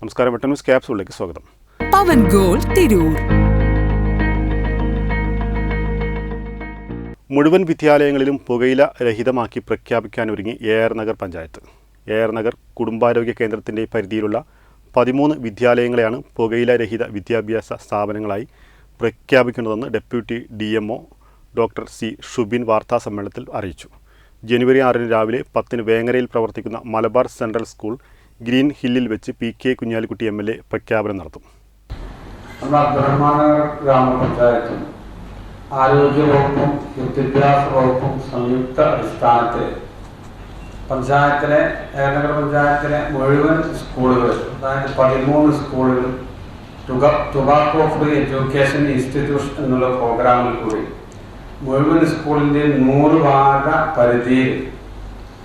നമസ്കാരം വെട്ടൻ ന്യൂസ് ക്യാപ്സൂളിലേക്ക് സ്വാഗതം. പവൻ ഗോൾ തിരൂർ. മുഴുവൻ വിദ്യാലയങ്ങളിലും പുകയില രഹിതമാക്കി പ്രഖ്യാപിക്കാനൊരുങ്ങി A R Nagar panchayat. A R Nagar കുടുംബാരോഗ്യ കേന്ദ്രത്തിന്റെ പരിധിയിലുള്ള പതിമൂന്ന് വിദ്യാലയങ്ങളെയാണ് പുകയില രഹിത വിദ്യാഭ്യാസ സ്ഥാപനങ്ങളായി പ്രഖ്യാപിക്കുന്നതെന്ന് deputy D doctor C Shubin വാർത്താ സമ്മേളനത്തിൽ അറിയിച്ചു. ജനുവരി ആറിന് രാവിലെ പത്തിന് വേങ്ങരയിൽ പ്രവർത്തിക്കുന്ന മലബാർ സെൻട്രൽ സ്കൂൾ ഗ്രീൻ ഹില്ലിൽ വെച്ച് P K Kunhalikutty M L A പ്രഖ്യാപനം നടത്തും. ഗ്രാമപഞ്ചായത്തും ആരോഗ്യ വകുപ്പും വിദ്യാഭ്യാസ വകുപ്പും സംയുക്ത അടിസ്ഥാനത്തിൽ പഞ്ചായത്തിലെ ഏനഗർ പഞ്ചായത്തിലെ മുഴുവൻ സ്കൂളുകൾ അതായത് പതിമൂന്ന് സ്കൂളുകൾ ടുബാക്കോ ഫ്രീ എഡ്യൂക്കേഷൻ ഇൻസ്റ്റിറ്റ്യൂഷൻ എന്നുള്ള പ്രോഗ്രാമിൽ കൂടി മുഴുവൻ സ്കൂളിന്റെ നൂറ് ഭാഗ പരിധിയിൽ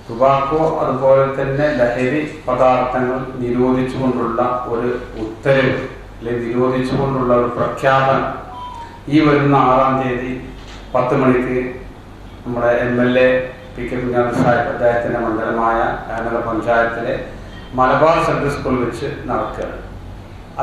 തുബാക്കോ അതുപോലെ തന്നെ ലഹരി പദാർത്ഥങ്ങൾ നിരോധിച്ചുകൊണ്ടുള്ള ഒരു ഉത്തരവ് അല്ലെങ്കിൽ നിരോധിച്ചുകൊണ്ടുള്ള ഒരു പ്രഖ്യാപനം. ഈ വരുന്ന ആറാം തീയതി പത്ത് മണിക്ക് നമ്മുടെ M L A P K Kunhan Sahib അദ്ദേഹത്തിന്റെ മണ്ഡലമായ കാനക പഞ്ചായത്തിലെ മലബാർ സെൻട്രൽ സ്കൂളിൽ വെച്ച് നടക്കുകയാണ്.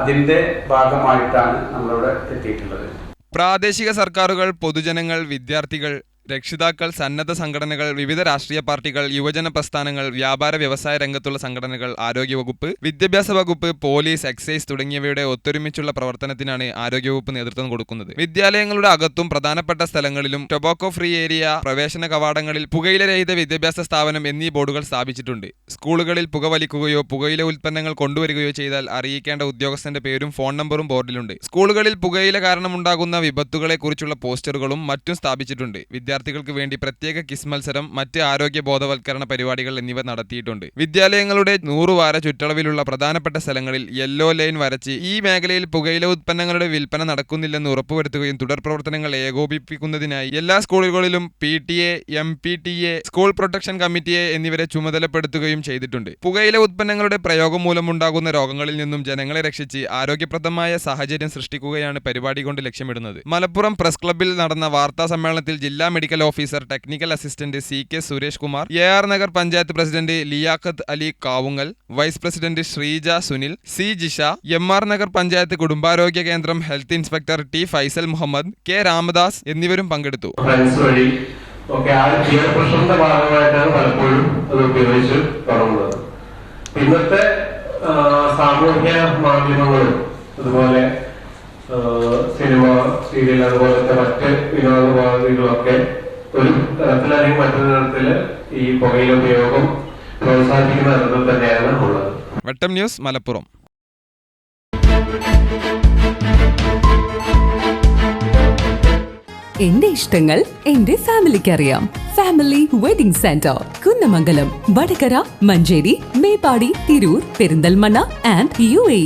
അതിന്റെ ഭാഗമായിട്ടാണ് നമ്മളിവിടെ എത്തിയിട്ടുള്ളത്. പ്രാദേശിക സർക്കാരുകൾ പൊതുജനങ്ങൾ വിദ്യാർത്ഥികൾ രക്ഷിതാക്കൾ സന്നദ്ധ സംഘടനകൾ വിവിധ രാഷ്ട്രീയ പാർട്ടികൾ യുവജന പ്രസ്ഥാനങ്ങൾ വ്യാപാര വ്യവസായ രംഗത്തുള്ള സംഘടനകൾ ആരോഗ്യവകുപ്പ് വിദ്യാഭ്യാസ വകുപ്പ് പോലീസ് എക്സൈസ് തുടങ്ങിയവയുടെ ഒത്തൊരുമിച്ചുള്ള പ്രവർത്തനത്തിനാണ് ആരോഗ്യവകുപ്പ് നേതൃത്വം കൊടുക്കുന്നത്. വിദ്യാലയങ്ങളുടെ അകത്തും പ്രധാനപ്പെട്ട സ്ഥലങ്ങളിലും ടൊബാക്കോ ഫ്രീ ഏരിയ പ്രവേശന കവാടങ്ങളിൽ പുകയില രഹിത വിദ്യാഭ്യാസ സ്ഥാപനം എന്നീ ബോർഡുകൾ സ്ഥാപിച്ചിട്ടുണ്ട്. സ്കൂളുകളിൽ പുക വലിക്കുകയോ പുകയില ഉൽപ്പന്നങ്ങൾ കൊണ്ടുവരികയോ ചെയ്താൽ അറിയിക്കേണ്ട ഉദ്യോഗസ്ഥന്റെ പേരും ഫോൺ നമ്പറും ബോർഡിലുണ്ട്. സ്കൂളുകളിൽ പുകയില കാരണമുണ്ടാകുന്ന വിപത്തുകളെ കുറിച്ചുള്ള പോസ്റ്ററുകളും മറ്റും സ്ഥാപിച്ചിട്ടുണ്ട്. വിദ്യാർത്ഥികൾക്ക് വേണ്ടി പ്രത്യേക കിസ് മത്സരം മറ്റ് ആരോഗ്യ ബോധവൽക്കരണ പരിപാടികൾ എന്നിവ നടത്തിയിട്ടുണ്ട്. വിദ്യാലയങ്ങളുടെ നൂറുവാര ചുറ്റളവിലുള്ള പ്രധാനപ്പെട്ട സ്ഥലങ്ങളിൽ യെല്ലോ ലൈൻ വരച്ച് ഈ മേഖലയിൽ പുകയില ഉൽപ്പന്നങ്ങളുടെ വിൽപ്പന നടക്കുന്നില്ലെന്ന് ഉറപ്പുവരുത്തുകയും തുടർ പ്രവർത്തനങ്ങൾ ഏകോപിപ്പിക്കുന്നതിനായി എല്ലാ സ്കൂളുകളിലും P T A M P T A school protection കമ്മിറ്റിയെ എന്നിവരെ ചുമതലപ്പെടുത്തുകയും ചെയ്തിട്ടുണ്ട്. പുകയില ഉത്പന്നങ്ങളുടെ പ്രയോഗം മൂലമുണ്ടാകുന്ന രോഗങ്ങളിൽ നിന്നും ജനങ്ങളെ രക്ഷിച്ച് ആരോഗ്യപ്രദമായ സാഹചര്യം സൃഷ്ടിക്കുകയാണ് പരിപാടി കൊണ്ട് ലക്ഷ്യമിടുന്നത്. മലപ്പുറം പ്രസ് ക്ലബ്ബിൽ നടന്ന വാർത്താ സമ്മേളനത്തിൽ ജില്ലാ medical officer technical assistant C K Suresh Kumar A R Nagar panchayat president Liyakhat Ali Kavungal vice president Sreeja Sunil C Jisha M R Nagar panchayat കുടുംബാരോഗ്യ കേന്ദ്രം health inspector T Faisal Muhammad K Ramadas എന്നിവരും പങ്കെടുത്തു. ഇന്നത്തെ സാമൂഹ്യ മാധ്യമങ്ങളും അതുപോലെ cinema serial അതുപോലത്തെ മറ്റ് വിനോദോപാധികളൊക്കെ ഒരു തരത്തിലല്ലെങ്കിൽ മറ്റൊരു തരത്തിൽ ഈ പുകയില ഉപയോഗം പ്രോത്സാഹിപ്പിക്കുന്ന തരത്തിൽ തന്നെയാണ് ഉള്ളത്. വെട്ടം ന്യൂസ് മലപ്പുറം. എന്റെ ഇഷ്ടങ്ങൾ എന്റെ ഫാമിലിക്ക് അറിയാം family wedding centre Kunnamangalam Vadakara Manjeri Meppadi Tirur Perinthalmanna and U A